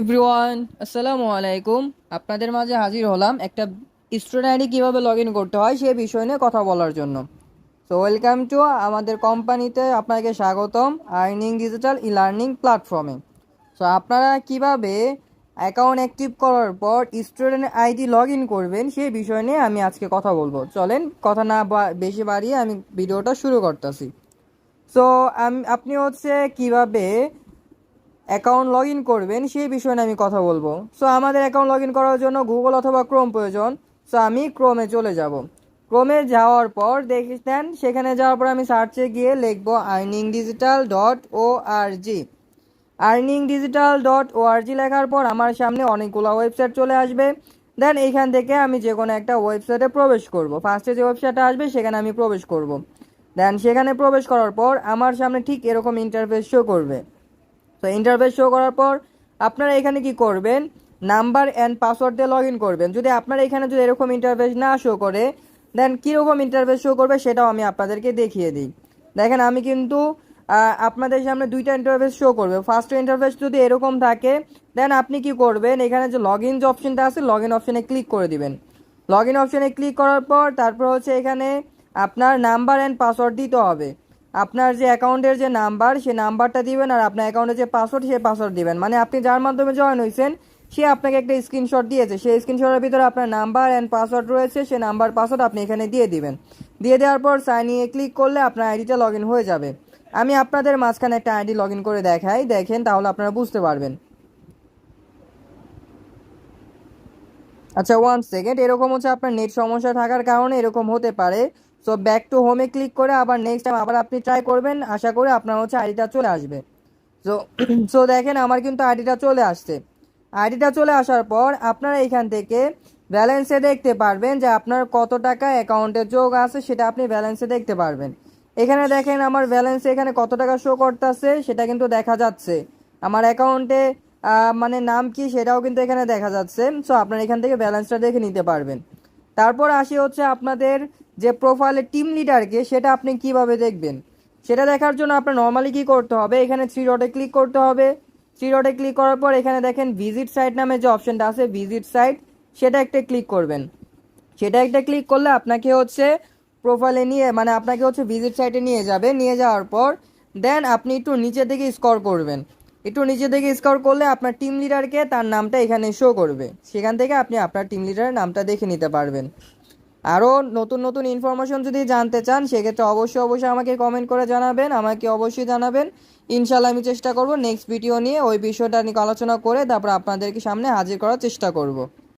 Everyone আসসালামু আলাইকুম। আপনাদের মাঝে হাজির হলাম একটা স্টুডেন্ট আইডি কীভাবে লগ ইন করতে হয় সে বিষয় নিয়ে কথা বলার জন্য। সো ওয়েলকাম টু আমাদের কোম্পানিতে আপনাকে স্বাগতম আর্নিং ডিজিটাল ই লার্নিং প্ল্যাটফর্মে সো আপনারা কীভাবে অ্যাকাউন্ট অ্যাক্টিভ করার পর স্টুডেন্ট আইডি লগ ইন করবেন সেই বিষয় নিয়ে আমি আজকে কথা বলব। চলেন, কথা না বেশি বাড়িয়ে আমি ভিডিওটা শুরু করতেছি। সো আমি আপনি হচ্ছে কীভাবে অ্যাকাউন্ট লগ ইন করবেন, সেই বিষয়ে আমি কথা বলব। সো আমাদের অ্যাকাউন্ট লগ ইন করার জন্য গুগল অথবা ক্রোম প্রয়োজন। সো আমি ক্রোমে চলে যাব। ক্রোমে যাওয়ার পর দেখেন সেখানে যাওয়ার পর আমি সার্চে গিয়ে লিখব earning digital dot O R G earning digital dot O R G লেখার পর আমার সামনে অনেকগুলো ওয়েবসাইট চলে আসবে। দেন এইখান থেকে আমি যে কোনো একটা ওয়েবসাইটে প্রবেশ করব। ফার্স্টে যে ওয়েবসাইটটা আসবে, সেখানে আমি প্রবেশ করব। দেন সেখানে প্রবেশ করার পর আমার সামনে ঠিক এরকম ইন্টারফেস শো করবে। তো ইন্টারফেস শো করার পর আপনারা এখানে কি করবেন? নাম্বার অ্যান্ড পাসওয়ার্ড দিয়ে লগ ইন করবেন। যদি আপনার এখানে যদি এরকম ইন্টারফেস না শো করে দেন কীরকম ইন্টারফেস শো করবে সেটাও আমি আপনাদেরকে দেখিয়ে দিই। দেখেন, আমি কিন্তু আপনাদের সামনে দুইটা ইন্টারফেস শো করবে। ফার্স্ট ইন্টারফেস যদি এরকম থাকে দেন আপনি কি করবেন? এখানে যে লগ ইন যে অপশনটা আছে লগ ইন অপশনে ক্লিক করে দিবেন। লগ ইন অপশনে ক্লিক করার পর তারপর হচ্ছে এখানে আপনার নাম্বার অ্যান্ড পাসওয়ার্ড দিতে হবে। আপনার যে অ্যাকাউন্টের যে নাম্বার, সে নাম্বারটা দিবেন আর আপনার অ্যাকাউন্টের যে পাসওয়ার্ড, সে পাসওয়ার্ড দিবেন। মানে আপনি যার মাধ্যমে জয়েন হয়েছেন সে আপনাকে একটা স্ক্রিনশট দিয়েছে। সেই স্ক্রিনশটের ভিতরে আপনার নাম্বার অ্যান্ড পাসওয়ার্ড রয়েছে, সে নাম্বার পাসওয়ার্ড আপনি এখানে দিয়ে দিবেন। দিয়ে দেওয়ার পর সাইন ইয়ে ক্লিক করলে আপনার আইডিটা লগ হয়ে যাবে। আমি আপনাদের মাঝখানে একটা আইডি লগ করে দেখাই। দেখেন, তাহলে আপনারা বুঝতে পারবেন। আচ্ছা ওয়ান সেকেন্ড এরকম হচ্ছে আপনার নেট সমস্যা থাকার কারণে এরকম হতে পারে। সো ব্যাক টু হোমে ক্লিক করে আবার নেক্সট টাইম আবার আপনি ট্রাই করবেন। আশা করি আপনার হচ্ছে আইডিটা চলে আসবে। সো সো দেখেন আমার কিন্তু আইডিটা চলে আসছে। আইডিটা চলে আসার পর আপনারা এখান থেকে ব্যালেন্সে দেখতে পারবেন যে আপনার কত টাকা অ্যাকাউন্টে যোগ আছে সেটা আপনি ব্যালেন্সে দেখতে পারবেন। এখানে দেখেন আমার ব্যালেন্সে এখানে কত টাকা শো করতেছে সেটা কিন্তু দেখা যাচ্ছে। আমার অ্যাকাউন্টে মানে নাম কি সেটাও কিন্তু এখানে দেখা যাচ্ছে। সো আপনারা এখান থেকে ব্যালেন্সটা দেখে নিতে পারবেন। তারপর আসি হচ্ছে আপনাদের যে প্রোফাইলের টিম লিডারকে সেটা আপনি কীভাবে দেখবেন? সেটা দেখার জন্য আপনার নর্মালি কি করতে হবে? এখানে থ্রি ডটে ক্লিক করতে হবে। থ্রি ডটে ক্লিক করার পর এখানে দেখেন ভিজিট সাইট নামে যে অপশনটা আছে ভিজিট সাইট সেটা একটা ক্লিক করবেন। সেটা একটা ক্লিক করলে আপনাকে হচ্ছে প্রোফাইলে নিয়ে মানে আপনাকে হচ্ছে ভিজিট সাইটে নিয়ে যাবে। নিয়ে যাওয়ার পর দেন আপনি একটু নিচে থেকে স্কোর করবেন। একটু নিচে থেকে স্কোর করলে আপনার টিম লিডারকে তার নামটা এখানে শো করবে। সেখান থেকে আপনি আপনার টিম লিডারের নামটা দেখে নিতে পারবেন। আরও নতুন নতুন ইনফরমেশন যদি জানতে চান, সেক্ষেত্রে অবশ্যই অবশ্যই আমাকে কমেন্ট করে জানাবেন, আমাকে অবশ্যই জানাবেন। ইনশাল্লাহ আমি চেষ্টা করব নেক্সট ভিডিও নিয়ে ওই বিষয়টা নিয়ে আলোচনা করে তারপর আপনাদেরকে সামনে হাজির করার চেষ্টা করব।